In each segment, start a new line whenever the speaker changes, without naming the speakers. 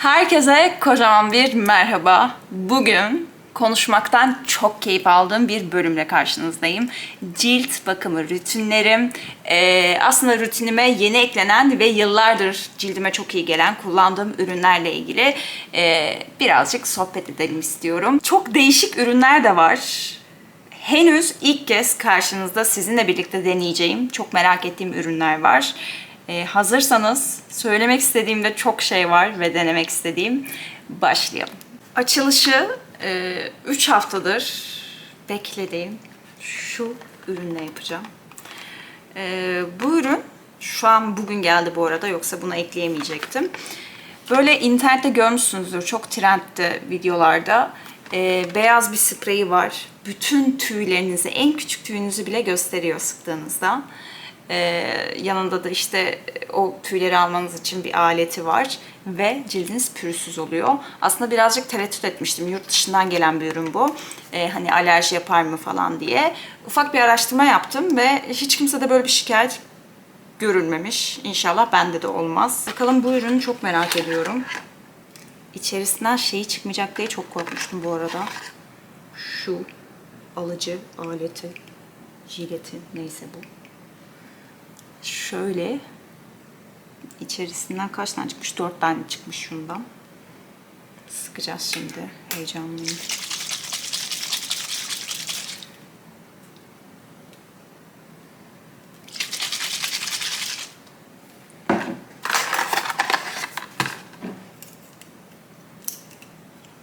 Herkese kocaman bir merhaba. Bugün konuşmaktan çok keyif aldığım bir bölümle karşınızdayım. Cilt bakımı rutinlerim. Ee, aslında rutinime yeni eklenen ve yıllardır cildime çok iyi gelen kullandığım ürünlerle ilgili ee, birazcık sohbet edelim istiyorum. Çok değişik ürünler de var. Henüz ilk kez karşınızda sizinle birlikte deneyeceğim, çok merak ettiğim ürünler var. Ee, hazırsanız söylemek istediğimde çok şey var ve denemek istediğim. Başlayalım. Açılışı 3 haftadır beklediğim şu ürünle yapacağım. Ee, bu ürün şu an bugün geldi bu arada yoksa bunu ekleyemeyecektim. Böyle internette görmüşsünüzdür çok trendde videolarda. Ee, beyaz bir spreyi var. Bütün tüylerinizi, en küçük tüyünüzü bile gösteriyor sıktığınızda. Ee, yanında da işte o tüyleri almanız için bir aleti var ve cildiniz pürüzsüz oluyor. Aslında birazcık tereddüt etmiştim. Yurt dışından gelen bir ürün bu. Ee, hani alerji yapar mı falan diye. Ufak bir araştırma yaptım ve hiç kimse de böyle bir şikayet görülmemiş. İnşallah bende de olmaz. Bakalım bu ürünü çok merak ediyorum. İçerisinden şeyi çıkmayacak diye çok korkmuştum bu arada. Şu alıcı aleti, jileti neyse bu. Şöyle içerisinden kaç tane çıkmış? Dört tane çıkmış şundan. Sıkacağız şimdi. Heyecanlıyım.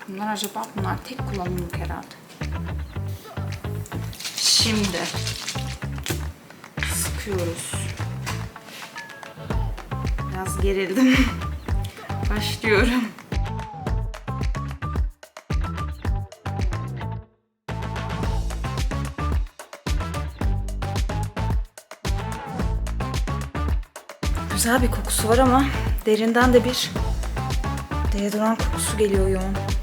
Bunlar acaba bunlar tek kullanımlık herhalde. Şimdi sıkıyoruz. Biraz gerildim. Başlıyorum. Güzel bir kokusu var ama derinden de bir deodorant kokusu geliyor yoğun.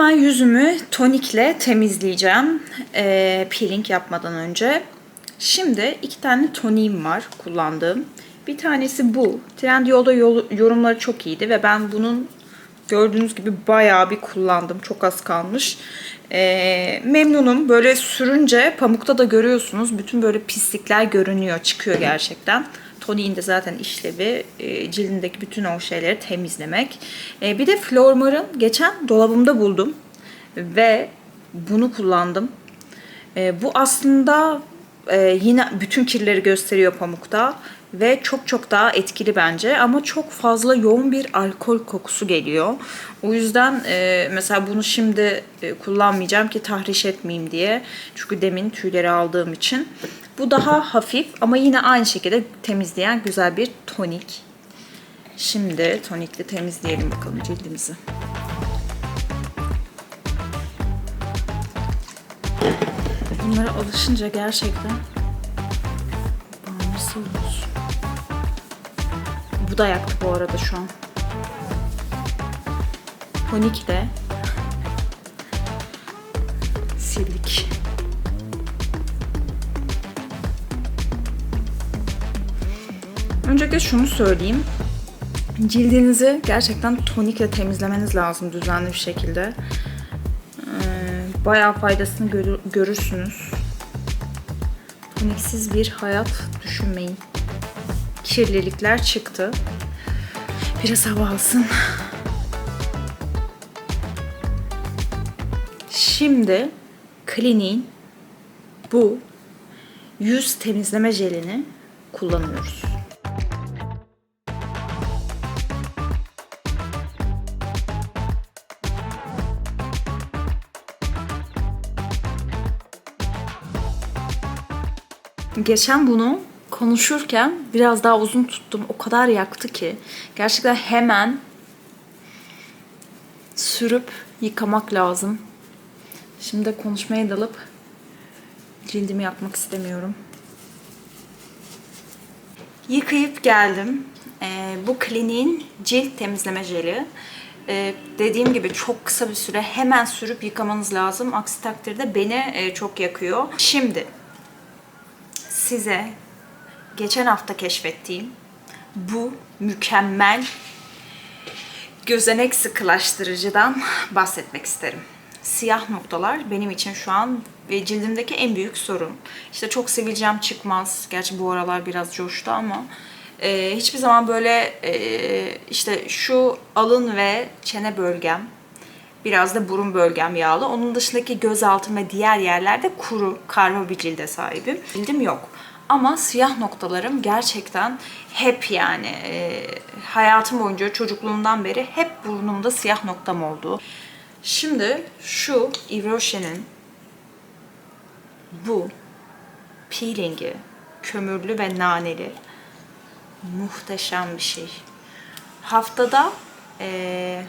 Hemen yüzümü tonikle temizleyeceğim. Ee, peeling yapmadan önce. Şimdi iki tane toniğim var kullandığım. Bir tanesi bu. Trendyol'da yol- yorumları çok iyiydi ve ben bunun gördüğünüz gibi bayağı bir kullandım. Çok az kalmış. Ee, memnunum. Böyle sürünce pamukta da görüyorsunuz. Bütün böyle pislikler görünüyor. Çıkıyor gerçekten. Toniğin de zaten işlevi e, cildindeki bütün o şeyleri temizlemek. E, bir de Flormar'ın geçen dolabımda buldum. Ve bunu kullandım. E, bu aslında e, yine bütün kirleri gösteriyor pamukta ve çok çok daha etkili bence ama çok fazla yoğun bir alkol kokusu geliyor. O yüzden e, mesela bunu şimdi e, kullanmayacağım ki tahriş etmeyeyim diye. Çünkü demin tüyleri aldığım için. Bu daha hafif ama yine aynı şekilde temizleyen güzel bir tonik. Şimdi tonikle temizleyelim bakalım cildimizi. Bunlara alışınca gerçekten Bu da yaktı bu arada şu an. Tonik de sildik. Öncelikle şunu söyleyeyim. Cildinizi gerçekten tonikle temizlemeniz lazım düzenli bir şekilde. Ee, bayağı faydasını görü- görürsünüz. Toniksiz bir hayat düşünmeyin. Kirlilikler çıktı. Biraz hava alsın. Şimdi Clinique'in bu yüz temizleme jelini kullanıyoruz. Geçen bunu konuşurken biraz daha uzun tuttum. O kadar yaktı ki. Gerçekten hemen sürüp yıkamak lazım. Şimdi konuşmaya dalıp cildimi yakmak istemiyorum. Yıkayıp geldim. Ee, bu kliniğin cilt temizleme jeli. Ee, dediğim gibi çok kısa bir süre hemen sürüp yıkamanız lazım. Aksi takdirde beni e, çok yakıyor. Şimdi size geçen hafta keşfettiğim bu mükemmel gözenek sıkılaştırıcıdan bahsetmek isterim. Siyah noktalar benim için şu an ve cildimdeki en büyük sorun. İşte çok sivilcem çıkmaz. Gerçi bu aralar biraz coştu ama e, hiçbir zaman böyle e, işte şu alın ve çene bölgem Biraz da burun bölgem yağlı. Onun dışındaki gözaltım ve diğer yerlerde kuru, karma bir cilde sahibim. Cildim yok. Ama siyah noktalarım gerçekten hep yani e, hayatım boyunca çocukluğumdan beri hep burnumda siyah noktam oldu. Şimdi şu Yves bu peelingi kömürlü ve naneli muhteşem bir şey. Haftada eee,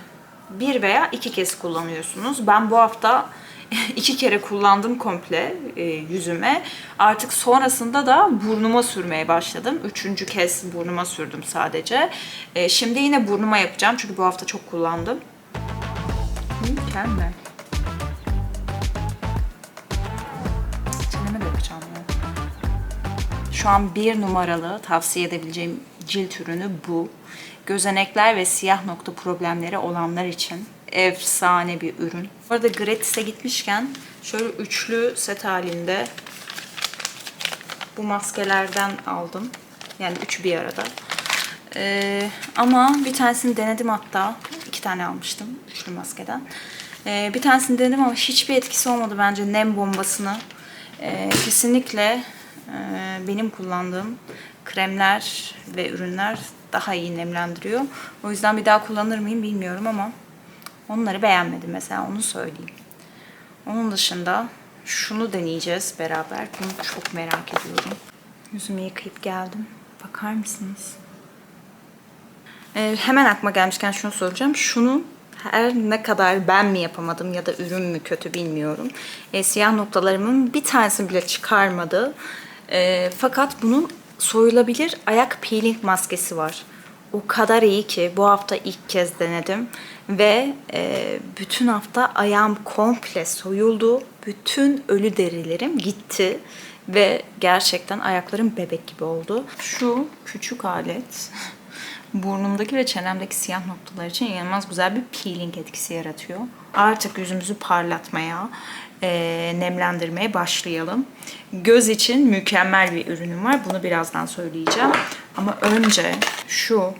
bir veya iki kez kullanıyorsunuz. Ben bu hafta iki kere kullandım komple e, yüzüme. Artık sonrasında da burnuma sürmeye başladım. Üçüncü kez burnuma sürdüm sadece. E, şimdi yine burnuma yapacağım çünkü bu hafta çok kullandım. Mükemmel. Çeneme de yapacağım ya. Şu an bir numaralı tavsiye edebileceğim cilt ürünü bu. Gözenekler ve siyah nokta problemleri olanlar için efsane bir ürün. Bu arada Gratis'e gitmişken şöyle üçlü set halinde bu maskelerden aldım. Yani üçü bir arada. Ee, ama bir tanesini denedim hatta. iki tane almıştım üçlü maskeden. Ee, bir tanesini denedim ama hiçbir etkisi olmadı bence nem bombasını. Ee, kesinlikle e, benim kullandığım kremler ve ürünler daha iyi nemlendiriyor. O yüzden bir daha kullanır mıyım bilmiyorum ama onları beğenmedim mesela onu söyleyeyim. Onun dışında şunu deneyeceğiz beraber. Bunu çok merak ediyorum. Yüzümü yıkayıp geldim. Bakar mısınız? Ee, hemen aklıma gelmişken şunu soracağım. Şunu her ne kadar ben mi yapamadım ya da ürün mü kötü bilmiyorum. Ee, siyah noktalarımın bir tanesini bile çıkarmadı. Ee, fakat bunun soyulabilir ayak peeling maskesi var. O kadar iyi ki bu hafta ilk kez denedim Ve e, bütün hafta ayağım komple soyuldu. Bütün ölü derilerim gitti. Ve gerçekten ayaklarım bebek gibi oldu. Şu küçük alet burnumdaki ve çenemdeki siyah noktalar için inanılmaz güzel bir peeling etkisi yaratıyor. Artık yüzümüzü parlatmaya, e, nemlendirmeye başlayalım. Göz için mükemmel bir ürünüm var. Bunu birazdan söyleyeceğim. Ama önce şu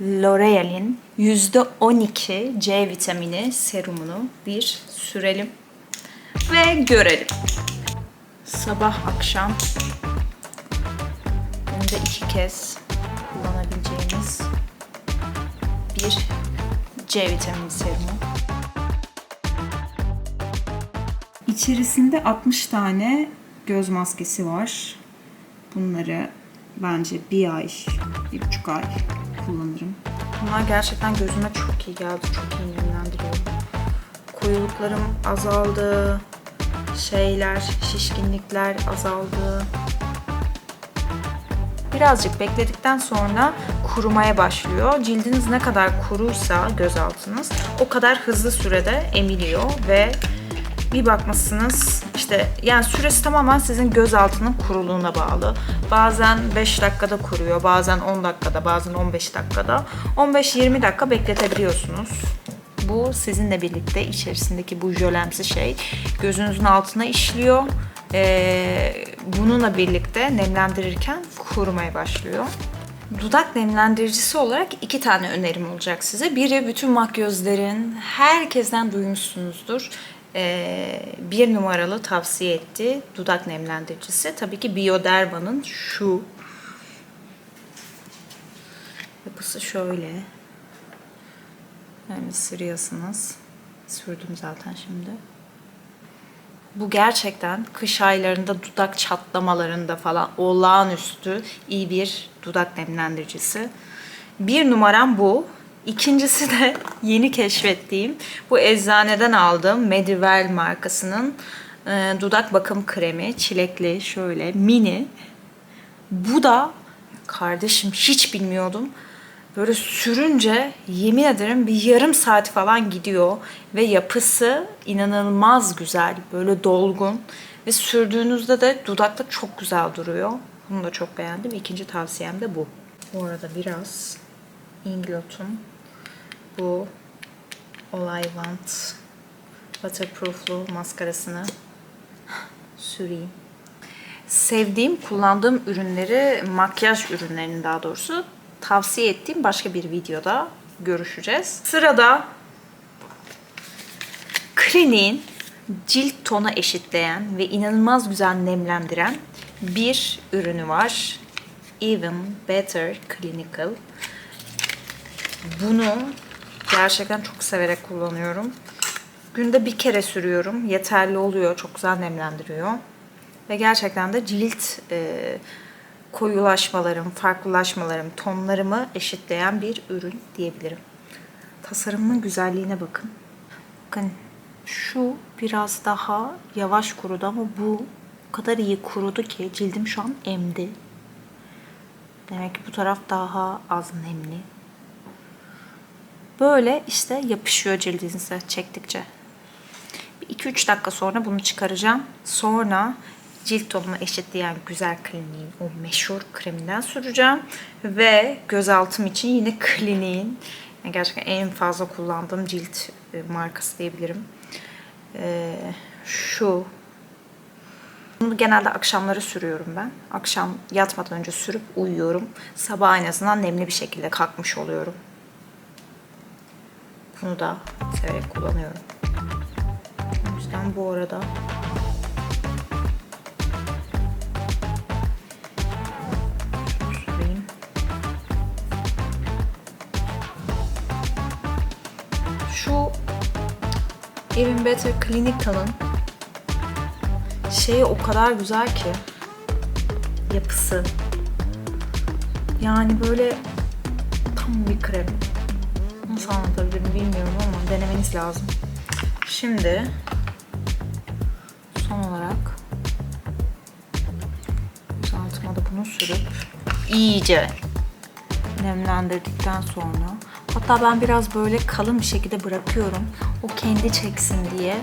L'Oreal'in %12 C vitamini serumunu bir sürelim ve görelim. Sabah akşam günde iki kez kullanabileceğimiz bir C vitamini serumu. İçerisinde 60 tane göz maskesi var. Bunları bence bir ay, bir buçuk ay kullanırım. Bunlar gerçekten gözüme çok iyi geldi. Çok iyi nemlendiriyor. Koyuluklarım azaldı. Şeyler, şişkinlikler azaldı. Birazcık bekledikten sonra kurumaya başlıyor. Cildiniz ne kadar kuruysa göz altınız o kadar hızlı sürede emiliyor ve bir bakmışsınız işte yani süresi tamamen sizin göz altının kuruluğuna bağlı. Bazen 5 dakikada kuruyor, bazen 10 dakikada, bazen 15 dakikada. 15-20 dakika bekletebiliyorsunuz. Bu sizinle birlikte içerisindeki bu jölemsi şey gözünüzün altına işliyor. Ee, bununla birlikte nemlendirirken kurumaya başlıyor. Dudak nemlendiricisi olarak iki tane önerim olacak size. Biri bütün makyözlerin herkesten duymuşsunuzdur. Ee, bir numaralı tavsiye etti dudak nemlendiricisi. Tabii ki Bioderma'nın şu yapısı şöyle. Yani sürüyorsunuz. Sürdüm zaten şimdi. Bu gerçekten kış aylarında dudak çatlamalarında falan olağanüstü iyi bir dudak nemlendiricisi. Bir numaram bu. İkincisi de yeni keşfettiğim bu eczaneden aldığım Medivel markasının e, dudak bakım kremi. Çilekli şöyle mini. Bu da kardeşim hiç bilmiyordum. Böyle sürünce yemin ederim bir yarım saat falan gidiyor ve yapısı inanılmaz güzel, böyle dolgun ve sürdüğünüzde de dudakta çok güzel duruyor. Bunu da çok beğendim. İkinci tavsiyem de bu. Bu arada biraz Inglot'un bu All I Want Waterproof'lu maskarasını süreyim. Sevdiğim, kullandığım ürünleri, makyaj ürünlerini daha doğrusu tavsiye ettiğim başka bir videoda görüşeceğiz. Sırada Clinique'in cilt tonu eşitleyen ve inanılmaz güzel nemlendiren bir ürünü var. Even Better Clinical. Bunu gerçekten çok severek kullanıyorum. Günde bir kere sürüyorum. Yeterli oluyor. Çok güzel nemlendiriyor. Ve gerçekten de cilt e, koyulaşmalarım, farklılaşmalarım, tonlarımı eşitleyen bir ürün diyebilirim. Tasarımının güzelliğine bakın. Bakın şu biraz daha yavaş kurudu ama bu o kadar iyi kurudu ki cildim şu an emdi. Demek ki bu taraf daha az nemli. Böyle işte yapışıyor cildinize çektikçe. 2-3 dakika sonra bunu çıkaracağım. Sonra cilt tonumu eşitleyen güzel kliniğin o meşhur kreminden süreceğim. Ve gözaltım için yine kliniğin gerçekten en fazla kullandığım cilt e, markası diyebilirim. Ee, şu bunu genelde akşamları sürüyorum ben. Akşam yatmadan önce sürüp uyuyorum. Sabah en azından nemli bir şekilde kalkmış oluyorum. Bunu da severek kullanıyorum. O yüzden bu arada. Şu Even Better Clinical'ın şeyi o kadar güzel ki yapısı. Yani böyle tam bir krem. Nasıl anlatabilirim bilmiyorum ama denemeniz lazım. Şimdi son olarak göz altıma da bunu sürüp iyice nemlendirdikten sonra Hatta ben biraz böyle kalın bir şekilde bırakıyorum. O kendi çeksin diye.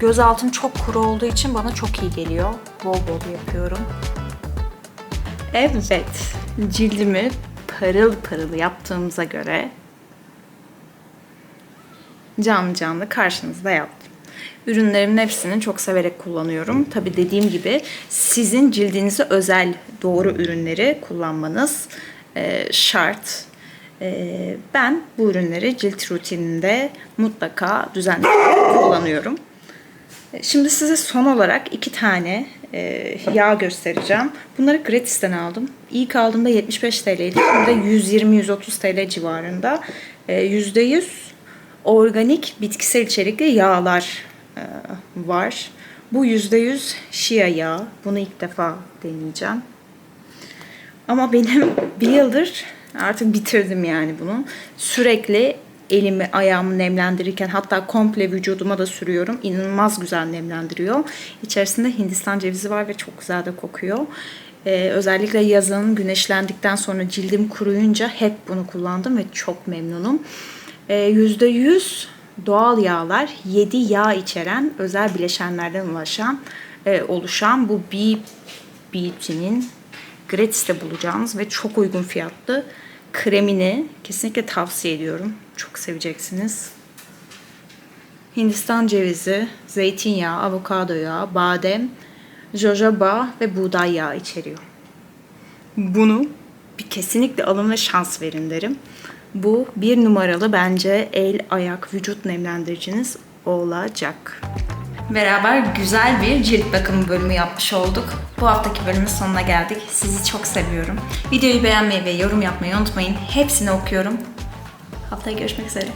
Göz altım çok kuru olduğu için bana çok iyi geliyor. Bol bol yapıyorum. Evet, cildimi parıl parıl yaptığımıza göre canlı canlı karşınızda yaptım. Ürünlerimin hepsini çok severek kullanıyorum. Tabi dediğim gibi sizin cildinize özel doğru ürünleri kullanmanız e, şart. E, ben bu ürünleri cilt rutininde mutlaka düzenli kullanıyorum. E, Şimdi size son olarak iki tane yağ göstereceğim. Bunları Gratis'ten aldım. İlk aldığımda 75 TL'ydi. Şimdi de 120-130 TL civarında. E, %100 organik bitkisel içerikli yağlar e, var. Bu %100 şia yağı. Bunu ilk defa deneyeceğim. Ama benim bir yıldır artık bitirdim yani bunu. Sürekli elimi ayağımı nemlendirirken hatta komple vücuduma da sürüyorum. İnanılmaz güzel nemlendiriyor. İçerisinde Hindistan cevizi var ve çok güzel de kokuyor. Ee, özellikle yazın güneşlendikten sonra cildim kuruyunca hep bunu kullandım ve çok memnunum. Ee, %100 doğal yağlar, 7 yağ içeren özel bileşenlerden ulaşan, e, oluşan bu Bee Beauty'nin gratis'te bulacağınız ve çok uygun fiyatlı kremini kesinlikle tavsiye ediyorum. Çok seveceksiniz. Hindistan cevizi, zeytinyağı, avokado yağı, badem, jojoba ve buğday yağı içeriyor. Bunu bir kesinlikle alın ve şans verin derim. Bu bir numaralı bence el, ayak, vücut nemlendiriciniz olacak. Beraber güzel bir cilt bakımı bölümü yapmış olduk. Bu haftaki bölümün sonuna geldik. Sizi çok seviyorum. Videoyu beğenmeyi ve yorum yapmayı unutmayın. Hepsini okuyorum. Haftaya görüşmek üzere.